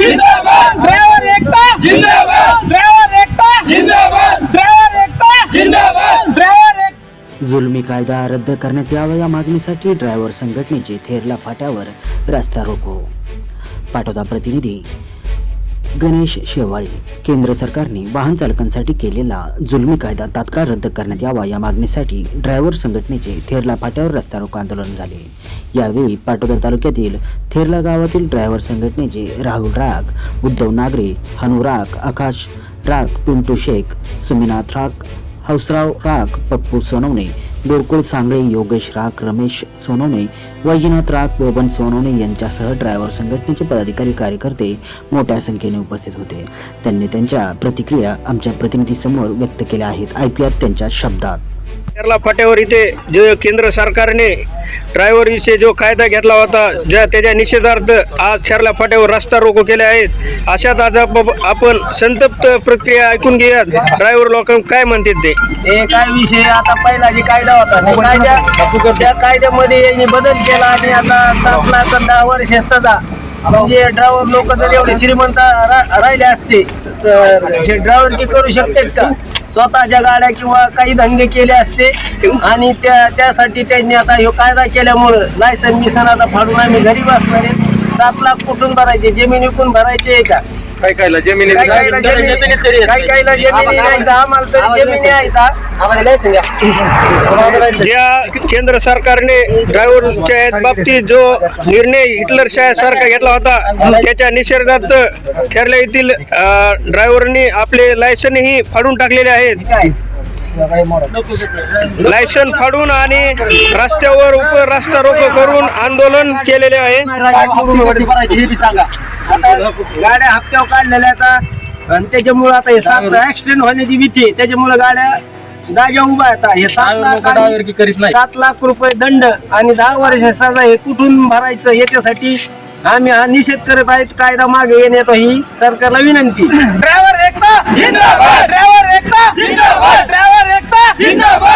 जिंदाबाद! ड्रायव्हर एकता जिंदाबाद! ड्रायव्हर एकता जिंदाबाद! ड्रायव्हर एकता जिंदाबाद! ड्रायव्हर एक जुलमी कायदा रद्द करण्यात यावा या मागणीसाठी ड्रायव्हर संघटनेचे थेरला फाट्यावर रस्ता रोको. पाठवता प्रतिनिधी गणेश शेवाळी केंद्र सरकारने वाहन चालकांसाठी केलेला जुलमी कायदा तात्काळ रद्द करण्यात यावा या मागणीसाठी ड्रायव्हर संघटनेचे थेरला फाट्यावर रस्ता रोको आंदोलन झाले. यावेळी पाटोदा तालुक्यातील थेरला गावातील ड्रायव्हर संघटनेचे राहुल राग उद्धव नागरे हनु राग आकाश राग पिंटू शेख सुमिनाथ राग हौसराव राग पप्पू सोनवणे गोरकुळ सांगळे योगेश राग रमेश सोनवणे वैजनाथ राग बबन सोनवणे यांच्यासह ड्रायव्हर संघटनेचे पदाधिकारी कार्यकर्ते मोठ्या संख्येने उपस्थित होते. त्यांनी त्यांच्या प्रतिक्रिया आमच्या प्रतिनिधीसमोर व्यक्त केल्या आहेत. ऐकूयात त्यांच्या शब्दात. केरला फाट्यावर इथे जे केंद्र सरकारने ड्रायव्हर विषयी जो कायदा घेतला होता ज्या त्याच्या निषेधार्थ आज केरला फाट्यावर रस्ता रोको केले आहेत. अशात आज आपण संतप्त प्रक्रिया ऐकून घेऊयात. ड्रायव्हर लोक काय म्हणतात ते? हे काय विषय? आता पहिला जे कायदा होता त्या कायदा त्या कायद्यामध्ये यांनी बदल केला आणि आता सात लाख दहा वर्ष सजा. म्हणजे ड्रायव्हर लोक जर एवढे श्रीमंत राहिले असते तर हे ड्रायव्हर की करू शकतात का? स्वतःच्या गाड्या किंवा काही धंदे केले असते आणि त्या त्यासाठी त्यांनी आता हे कायदा केल्यामुळं लायसन मिसन आता फाडून आम्ही घरी बसणार आहे. सात लाख कुठून भरायचे? जमीन विकून भरायचे आहे का? काय काय जमिनी काहीला जमिनी काही काहीला जमिनी नाही. तर आम्हाला तरी जमिनी आहेत ज्या केंद्र सरकारने ड्रायव्हरच्या बाबतीत जो निर्णय हिटलर सारखा घेतला होता त्याच्या निषेधार्थ केरला येथील ड्रायव्हरनी आपले लायसनही फाडून टाकलेले आहेत. लायसन फाडून आणि रस्त्यावर उप रस्ता रोको करून आंदोलन केलेले आहे. आता गाड्या हप्त्यावर काढलेल्या आता. आणि त्याच्यामुळे आता हे सात ऍक्सिडेंट होण्याची भीती आहे. त्याच्यामुळे गाड्या जाग्या उभ्या आहेत हे सात लाख सात लाख रुपये दंड आणि दहा वर्ष सजा हे कुठून भरायचं याच्यासाठी आम्ही हा निषेध करत आहेत. कायदा मागे येण्यात ही सरकारला विनंती. ड्रायव्हर एकता जिंदाबाद! ड्रायव्हर 您在吗？